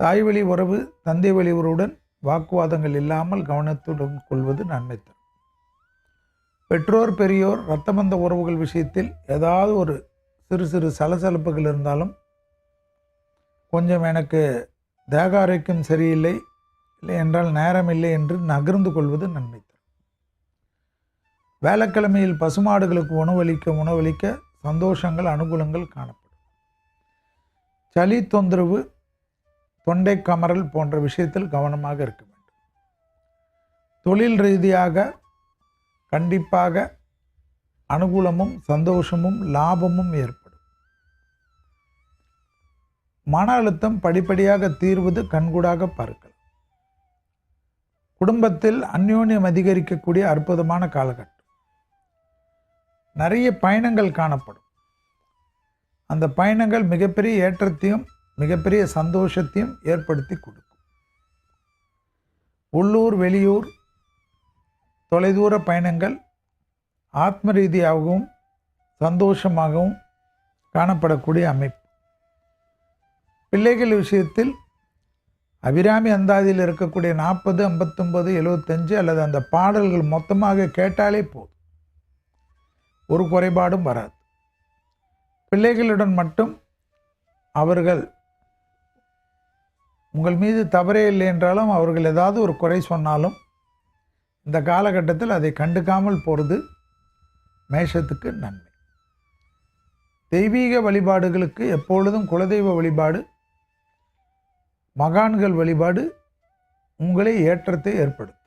தாய் வழி உறவு தந்தை வழி உறவுடன் வாக்குவாதங்கள் இல்லாமல் கவனத்துடன் கொள்வது நன்மை தரும் பெற்றோர் பெரியோர் ரத்தமந்த உறவுகள் விஷயத்தில் ஏதாவது ஒரு சிறு சிறு சலசலப்புகள் இருந்தாலும் கொஞ்சம் எனக்கு தேக ஆரோக்கியம் சரியில்லை இல்லை என்றால் நேரம் இல்லை என்று நகர்ந்து கொள்வது நன்மை தரும் வேலைக்கிழமையில் பசுமாடுகளுக்கு உணவளிக்க உணவளிக்க சந்தோஷங்கள் அனுகூலங்கள் காணப்படும். சளி தொந்தரவு தொண்டை கமரல் போன்ற விஷயத்தில் கவனமாக இருக்க வேண்டும். தொழில் ரீதியாக கண்டிப்பாக அனுகூலமும் சந்தோஷமும் லாபமும் ஏற்படும். மன அழுத்தம் படிப்படியாக தீர்வது கண்கூடாக பார்க்கலாம். குடும்பத்தில் அந்யோன்யம் அதிகரிக்கக்கூடிய அற்புதமான காலகட்டம். நிறைய பயணங்கள் காணப்படும். அந்த பயணங்கள் மிகப்பெரிய ஏற்றத்தையும் மிகப்பெரிய சந்தோஷத்தையும் ஏற்படுத்தி கொடுக்கும். உள்ளூர் வெளியூர் தொலைதூர பயணங்கள் ஆத்ம ரீதியாகவும் சந்தோஷமாகவும் காணப்படக்கூடிய அமைப்பு. பிள்ளைகள் விஷயத்தில் அபிராமி அந்தாதியில் இருக்கக்கூடிய நாற்பது ஐம்பத்தொம்பது எழுபத்தஞ்சு அல்லது அந்த பாடல்கள் மொத்தமாக கேட்டாலே போதும். ஒரு குறைபாடும் வராது. பிள்ளைகளுடன் மட்டும் அவர்கள் உங்கள் மீது தவறே இல்லை என்றாலும் அவர்கள் ஏதாவது ஒரு குறை சொன்னாலும் இந்த காலகட்டத்தில் அதை கண்டுக்காமல் போகிறது மேஷத்துக்கு நன்மை. தெய்வீக வழிபாடுகளுக்கு எப்பொழுதும் குலதெய்வ வழிபாடு மகான்கள் வழிபாடு உங்களை ஏற்றத்தை ஏற்படுத்தும்.